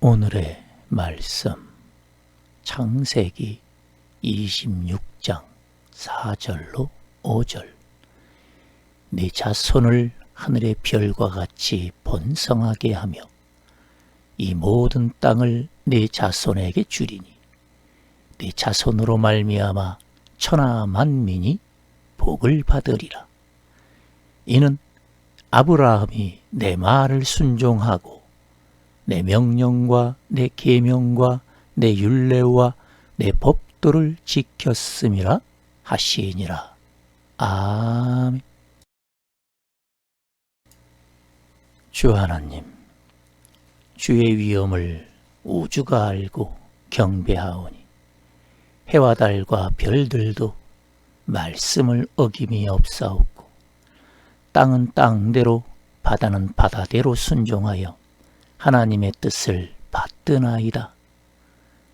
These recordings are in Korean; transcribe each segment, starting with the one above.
오늘의 말씀 창세기 26장 4절로 5절. 내 자손을 하늘의 별과 같이 번성하게 하며 이 모든 땅을 내 자손에게 주리니 내 자손으로 말미암아 천하 만민이 복을 받으리라. 이는 아브라함이 내 말을 순종하고 내 명령과 내 계명과 내 율례와 내 법도를 지켰음이라 하시니라. 아멘. 주 하나님, 주의 위엄을 우주가 알고 경배하오니 해와 달과 별들도 말씀을 어김이 없사옵고 땅은 땅대로 바다는 바다대로 순종하여 하나님의 뜻을 받드나이다.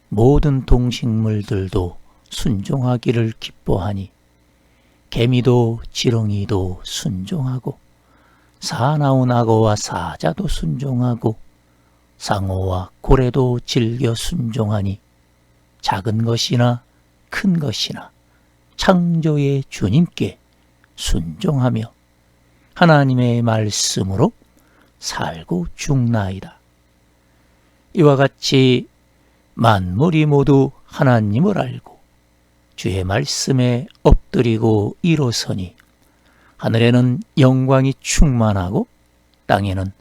모든 동식물들도 순종하기를 기뻐하니 개미도 지렁이도 순종하고 사나운 악어와 사자도 순종하고 상어와 고래도 즐겨 순종하니 작은 것이나 큰 것이나 창조의 주님께 순종하며 하나님의 말씀으로 살고 죽나이다. 이와 같이 만물이 모두 하나님을 알고 주의 말씀에 엎드리고 일어서니 하늘에는 영광이 충만하고 땅에는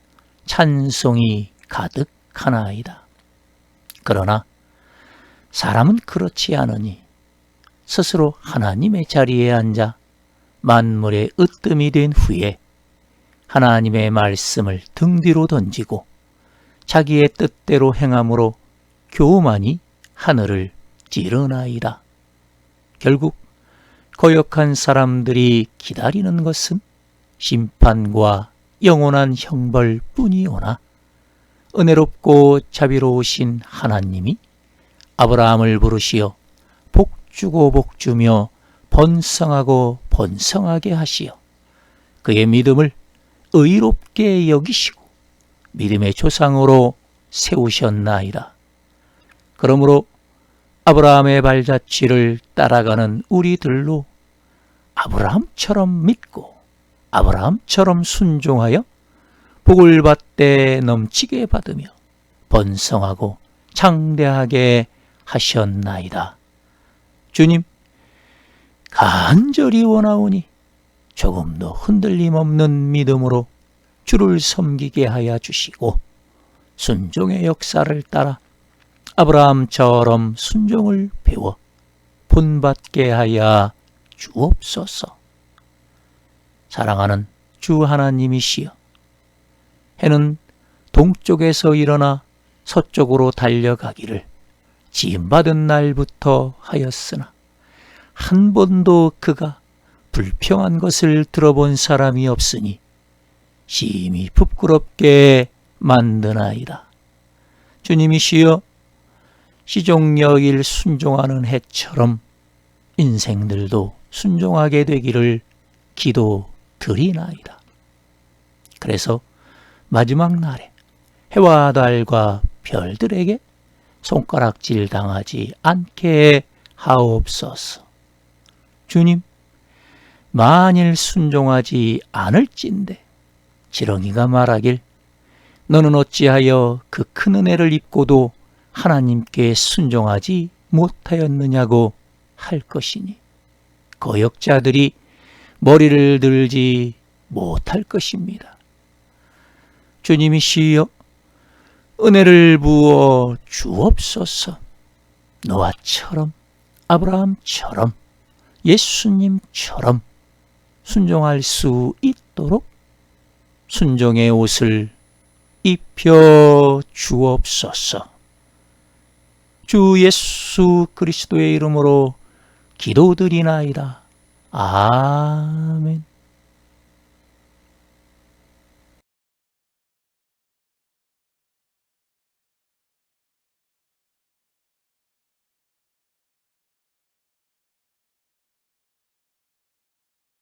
찬송이 가득하나이다. 그러나 사람은 그렇지 않으니 스스로 하나님의 자리에 앉아 만물의 으뜸이 된 후에 하나님의 말씀을 등 뒤로 던지고 자기의 뜻대로 행함으로 교만이 하늘을 찌르나이다. 결국 거역한 사람들이 기다리는 것은 심판과 영원한 형벌 뿐이오나 은혜롭고 자비로우신 하나님이 아브라함을 부르시어 복주고 복주며 번성하고 번성하게 하시어 그의 믿음을 의롭게 여기시고 믿음의 조상으로 세우셨나이다. 그러므로 아브라함의 발자취를 따라가는 우리들로 아브라함처럼 믿고 아브라함처럼 순종하여 복을 받되 넘치게 받으며 번성하고 창대하게 하셨나이다. 주님, 간절히 원하오니 조금도 흔들림 없는 믿음으로 주를 섬기게 하여 주시고 순종의 역사를 따라 아브라함처럼 순종을 배워 본받게 하여 주옵소서. 사랑하는 주 하나님이시여 해는 동쪽에서 일어나 서쪽으로 달려가기를 지음받은 날부터 하였으나 한 번도 그가 불평한 것을 들어본 사람이 없으니 심히 부끄럽게 만드나이다. 주님이시여 시종여일 순종하는 해처럼 인생들도 순종하게 되기를 기도 드리나이다. 그래서 마지막 날에 해와 달과 별들에게 손가락질 당하지 않게 하옵소서. 주님, 만일 순종하지 않을진데 지렁이가 말하길 너는 어찌하여 그 큰 은혜를 입고도 하나님께 순종하지 못하였느냐고 할 것이니. 거역자들이 머리를 들지 못할 것입니다. 주님이시여 은혜를 부어 주옵소서. 노아처럼 아브라함처럼 예수님처럼 순종할 수 있도록 순종의 옷을 입혀 주옵소서. 주 예수 그리스도의 이름으로 기도드리나이다. 아멘.